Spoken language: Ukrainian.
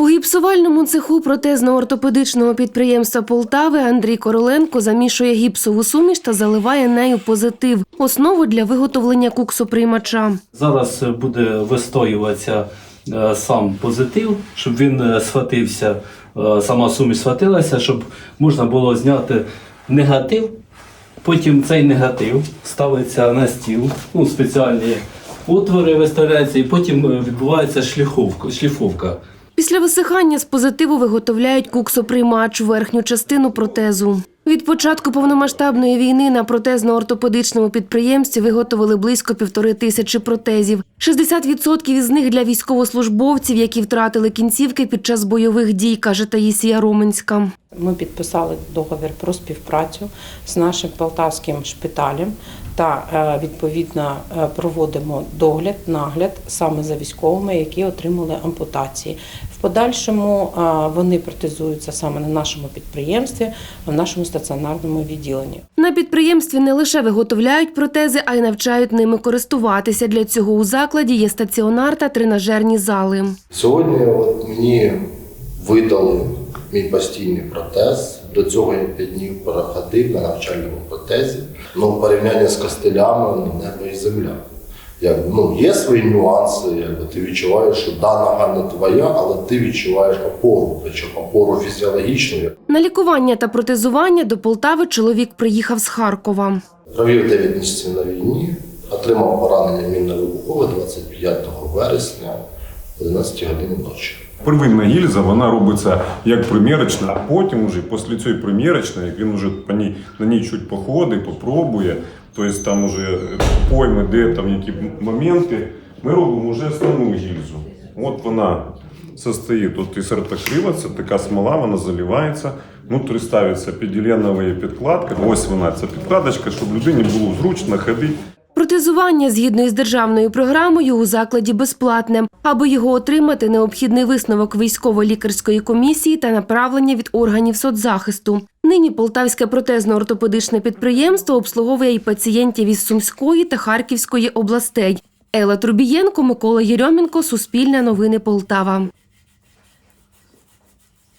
У гіпсувальному цеху протезно-ортопедичного підприємства Полтави Андрій Короленко замішує гіпсову суміш та заливає нею позитив – основу для виготовлення куксоприймача. Зараз буде вистоюватися е, сам позитив, щоб він е, схватився, е, сама суміш схватилася, щоб можна було зняти негатив. Потім цей негатив ставиться на стіл, ну, спеціальні отвори виставляються, і потім відбувається шліфовка. Після висихання з позитиву виготовляють куксоприймач – верхню частину протезу. Від початку повномасштабної війни на протезно-ортопедичному підприємстві виготовили близько півтори тисячі протезів. 60% із них для військовослужбовців, які втратили кінцівки під час бойових дій, каже Таїсія Роменська. Ми підписали договір про співпрацю з нашим полтавським шпиталем та е, відповідно е, проводимо догляд, нагляд саме за військовими, які отримали ампутації. В подальшому е, вони протезуються саме на нашому підприємстві, в нашому стаціонарному відділенні. На підприємстві не лише виготовляють протези, а й навчають ними користуватися. Для цього у закладі є стаціонар та тренажерні зали. Сьогодні от мені видали мій постійний протез. До цього я 5 днів проходив на навчальному протезі. Ну, в порівнянні з костелями ну, небо і земля. Як, ну, є свої нюанси, якби ти відчуваєш, що да, нога не твоя, але ти відчуваєш опору, причому опору фізіологічну. На лікування та протезування до Полтави чоловік приїхав з Харкова. Провів 9 місяців на війні, отримав поранення мінно-вибухове 25 вересня, 11 годин ночі. Первинна гільза вона робиться як примірочна, а потім уже після цієї примірочної, як він вже по ній, на ній чуть походить, попробує, тобто там уже пойме, де там які моменти, ми робимо вже основну гільзу. От вона состоїть тут із ротокрила, це така смола, вона заливається. Внутрі ставиться піділенова підкладка. Ось вона, ця підкладочка, щоб людині було зручно ходити. Протезування згідно із державною програмою у закладі безплатне. Аби його отримати, необхідний висновок військово-лікарської комісії та направлення від органів соцзахисту. Нині Полтавське протезно-ортопедичне підприємство обслуговує і пацієнтів із Сумської та Харківської областей. Елла Трубієнко, Микола Єрьомінко, Суспільне новини Полтава.